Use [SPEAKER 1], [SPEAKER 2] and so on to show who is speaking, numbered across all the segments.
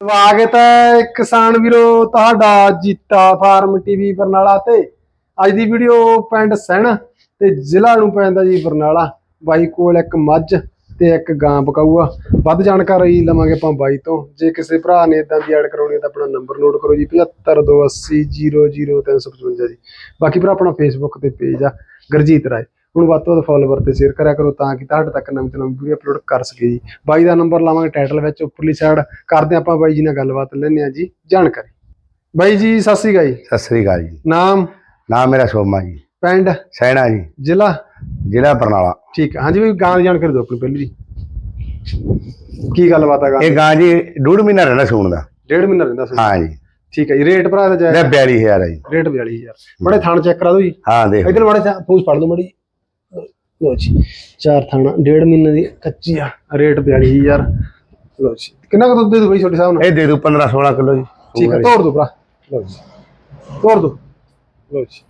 [SPEAKER 1] ਸਵਾਗਤ ਹੈ ਕਿਸਾਨ ਵੀਰੋ ਤੁਹਾਡਾ ਜੀਤਾ ਫਾਰਮ ਟੀਵੀ ਬਰਨਾਲਾ ਤੇ। ਅੱਜ ਦੀ ਵੀਡੀਓ ਪਿੰਡ ਸੈਣ ਤੇ ਜ਼ਿਲ੍ਹਾ ਨੂੰ ਪੈਂਦਾ ਜੀ ਬਰਨਾਲਾ। ਬਾਈ ਕੋਲ ਇੱਕ ਮੱਝ ਤੇ ਇੱਕ ਗਾਂ ਬਕਾਊਆ ਵੱਧ ਜਾਣਕਾਰੀ ਲਵਾਂਗੇ ਆਪਾਂ ਬਾਈ ਤੋਂ। ਜੇ ਕਿਸੇ ਭਰਾ ਨੇ ਇਦਾਂ ਦੀ ਐਡ ਕਰਾਉਣੀ ਹੈ ਤਾਂ ਆਪਣਾ ਨੰਬਰ ਨੋਟ ਕਰੋ ਜੀ 7528000355 ਜੀ। ਬਾਕੀ ਭਰਾ ਆਪਣਾ ਫੇਸਬੁੱਕ ਤੇ ਪੇਜ ਆ, ਗਰਜੀਤ ਰਾਏ। ਹੁਣ ਵੱਧ ਤੋਂ ਵੱਧ ਫੋਲੋਵਰ ਤੇ ਸ਼ੇਅਰ ਕਰਿਆ ਕਰੋ ਤਾਂ ਕਿ ਤੁਹਾਡੇ ਤੱਕ ਨਵੀਂ ਤੋਂ ਨਵੀਂ ਵੀਡੀਓ ਅਪਲੋਡ ਕਰ ਸਕੀਏ ਜੀ। ਬਾਈ ਦਾ ਨੰਬਰ ਲਾਵਾਂਗੇ ਟਾਈਟਲ ਵਿੱਚ ਉੱਪਰਲੀ ਸਾਈਡ ਕਰਦੇ ਆਪਾਂ ਬਾਈ ਜੀ ਨਾਲ ਗੱਲਬਾਤ ਲੈਣੇ ਆ ਜੀ ਜਾਣਕਾਰੀ। ਬਾਈ ਜੀ ਸਤਿ ਸ੍ਰੀ ਅਕਾਲ ਜੀ।
[SPEAKER 2] ਸਤਿ ਸ੍ਰੀ ਅਕਾਲ ਜੀ।
[SPEAKER 1] ਨਾਮ?
[SPEAKER 2] ਨਾਮ ਮੇਰਾ ਸੋਮਾ ਜੀ।
[SPEAKER 1] ਪਿੰਡ?
[SPEAKER 2] ਸੈਣਾ ਜੀ।
[SPEAKER 1] ਜ਼ਿਲ੍ਹਾ?
[SPEAKER 2] ਜ਼ਿਲ੍ਹਾ ਬਰਨਾਲਾ।
[SPEAKER 1] ਠੀਕ ਹੈ। ਹਾਂਜੀ ਬਾਈ ਗਾਂ ਦੀ ਜਾਣਕਾਰੀ ਦਿਓ ਆਪਣੀ ਪਹਿਲੀ ਜੀ। ਕੀ ਗੱਲਬਾਤ ਆ ਗਾਂ
[SPEAKER 2] ਇਹ ਗਾਂ ਜੀ ਡੂਢ ਮਹੀਨਾ ਰਹਿਣਾ ਸੂਣ ਦਾ।
[SPEAKER 1] ਡੇਢ ਮਹੀਨਾ ਰਹਿੰਦਾ ਸੀ
[SPEAKER 2] ਹਾਂ ਜੀ।
[SPEAKER 1] ਠੀਕ ਹੈ ਜੀ ਰੇਟ ਭਰਾ ਦਾ ਜਾਇਜ਼
[SPEAKER 2] 42000 ਹੈ? ਜੀ।
[SPEAKER 1] ਰੇਟ 42000 ਬੜੇ ਥਾਣ ਚੈੱਕ ਕਰਾ ਦਿਓ ਜੀ।
[SPEAKER 2] ਹਾਂ ਦੇਖ
[SPEAKER 1] ਇਧਰ ਥਾਂ ਪੂਛ ਫੜ ਲਓ ਮੜੀ ਲੋ ਜੀ ਚਾਰ ਥਾਣਾ ਡੇਢ ਮਹੀਨੇ ਦੀ ਕੱਚੀ ਆ ਰੇਟ 42000 ਲੋ ਜੀ ਕਿੰਨਾ ਕੁ ਦੁੱਧ ਦੇ ਦੋ ਬਾਈ ਛੋਟੇ ਸਾਹਿਬ ਨਾਲ?
[SPEAKER 2] ਇਹ ਦੇ ਦੂ 15 16 ਕਿਲੋ ਜੀ।
[SPEAKER 1] ਠੀਕ ਹੈ ਤੋੜ ਦੋ ਭਰਾ। ਲਓ ਜੀ ਤੋੜ ਦੋ ਲਓ ਜੀ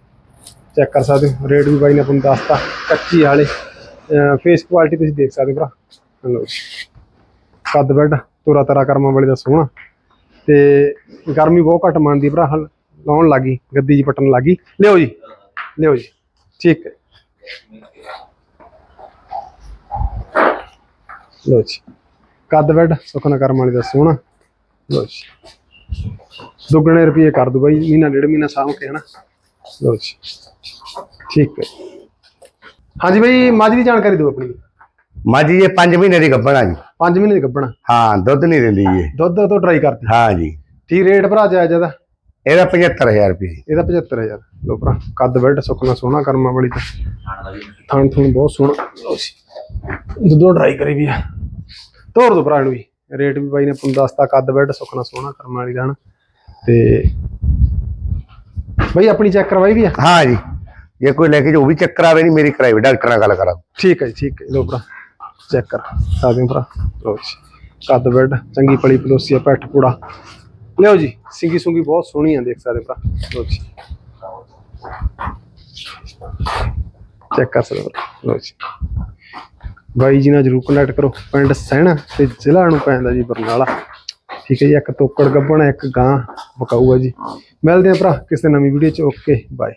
[SPEAKER 1] ਚੈੱਕ ਕਰ ਸਕਦੇ ਹੋ ਰੇਟ ਵੀ ਬਾਈ ਨੇ ਤੁਹਾਨੂੰ ਦੱਸਤਾ ਕੱਚੀ ਵਾਲੇ। ਫੇਸ ਕੁਆਲਿਟੀ ਤੁਸੀਂ ਦੇਖ ਸਕਦੇ ਭਰਾ। ਲਓ ਜੀ ਕੱਦ ਬੈੱਡ ਤੋਰਾ ਤਰਾ ਕਰਮਾਂ ਵਾਲੇ ਦਾ ਸੋਹਣਾ। ਤੇ ਗਰਮੀ ਬਹੁਤ ਘੱਟ ਮੰਨਦੀ ਭਰਾ ਹਲ ਲਾਉਣ ਲੱਗੀ ਗੱਦੀ ਜੀ ਪਟਣ ਲੱਗੀ ਲਿਓ ਜੀ ਲਿਓ ਜੀ ਠੀਕ ਹੈ। ਲਓ ਜੀ। ਕੱਦ ਬੈੱਡ ਸੁਖਨਾ ਕਰਮ ਵਾਲੀ ਦਾ ਸੋਹਣਾ। ਲਓ ਜੀ। ਦੁੱਗਣੇ ਰੁਪਏ ਕਰ ਦੂ ਬਾਈ ਮਹੀਨਾ ਡੇਢ ਮਹੀਨਾ ਸਾਂਭ ਕੇ ਹਨਾ। ਲਓ ਜੀ। ਠੀਕ ਹੈ। ਹਾਂਜੀ ਬਾਈ ਮੱਝ ਦੀ ਜਾਣਕਾਰੀ ਦਿਓ ਆਪਣੀ।
[SPEAKER 2] ਮੱਝ ਇਹ 5 ਮਹੀਨੇ ਦੀ ਗੱਭਣ ਆ ਜੀ।
[SPEAKER 1] 5 ਮਹੀਨੇ ਦੀ ਗੱਭਣਾ
[SPEAKER 2] ਹਾਂ ਦੁੱਧ ਨਹੀਂ ਦਿੰਦੀ ਇਹ।
[SPEAKER 1] ਦੁੱਧ ਤੋਂ ਟਰਾਈ ਕਰਤੀ।
[SPEAKER 2] ਹਾਂ ਜੀ।
[SPEAKER 1] ਠੀਕ ਰੇਟ ਭਰਾ ਜਾਇਜ਼ ਇਹਦਾ?
[SPEAKER 2] ਇਹਦਾ 75000 ਰੁਪਏ।
[SPEAKER 1] ਇਹਦਾ 75000 ਲੋ ਭਰਾ ਕੱਦ ਬੈੱਡ ਸੁੱਕਣਾ ਸੋਹਣਾ ਕਰਮਾਂ ਵਾਲੀ ਤਾਂ। ਥਣ ਥਣ ਬਹੁਤ ਸੋਹਣਾ। ਦੁੱਧੋਂ ਟਰਾਈ ਕਰੀ ਵੀ ਆ। ਤੋੜ ਦੋ ਭਰਾ ਵੀ। ਰੇਟ ਵੀ ਬਾਈ ਨੇ ਤੁਹਾਨੂੰ ਦੱਸਤਾ ਕੱਦ ਬੈੱਡ ਸੁੱਕਣਾ ਸੋਹਣਾ ਕਰਮਾਂ ਵਾਲੀ ਦਾ ਹਨਾ ਤੇ ਬਾਈ ਆਪਣੀ ਚੈੱਕ ਕਰਵਾਈ ਵੀ ਆ?
[SPEAKER 2] ਹਾਂ ਜੀ। ਜੇ ਕੋਈ ਲੈ ਕੇ ਜੋ ਵੀ ਚੱਕਰ ਕਰਾਵੇ ਨਹੀਂ ਮੇਰੀ ਕਰਾਈ ਡਾਕਟਰ ਨਾਲ ਗੱਲ ਕਰਾ।
[SPEAKER 1] ਠੀਕ ਹੈ ਜੀ ਠੀਕ ਹੈ ਲੋ ਭਰਾ ਚੈੱਕ ਕਰ ਸਕਦੇ ਹੋ ਭਰਾ। ਲਓ ਜੀ ਕੱਦ ਬੈੱਡ ਚੰਗੀ ਪਲੀ ਪਲੋਸੀ ਆ ਪੈਠ ਪੂੜਾ। ਲਿਓ ਜੀ ਸਿੰਗੀ ਸੁੰਗੀ ਬਹੁਤ ਸੋਹਣੀ ਆ ਦੇਖ ਸਕਦੇ ਭਰਾ। ਲਓ ਜੀ। ਚੈੱਕ ਕਰ ਸਕਦੇ ਭਰਾ, ਲਓ ਜੀ। ਬਾਈ ਜੀ ਨਾਲ ਜਰੂਰ ਕੰਟੈਕਟ ਕਰੋ, ਪਿੰਡ ਸਹਿਣਾ ਤੇ ਜ਼ਿਲ੍ਹਾ ਨੂੰ ਪੈਂਦਾ ਜੀ ਬਰਨਾਲਾ। ਠੀਕ ਹੈ ਜੀ, ਇੱਕ ਤੋਕੜ ਗੱਬਣ ਇੱਕ ਗਾਂ ਬਕਾਊ ਹੈ ਜੀ। ਮਿਲਦੇ ਆ ਭਰਾ, ਕਿਸੇ ਨਵੀਂ ਵੀਡੀਓ ਚ ਓਕੇ ਬਾਏ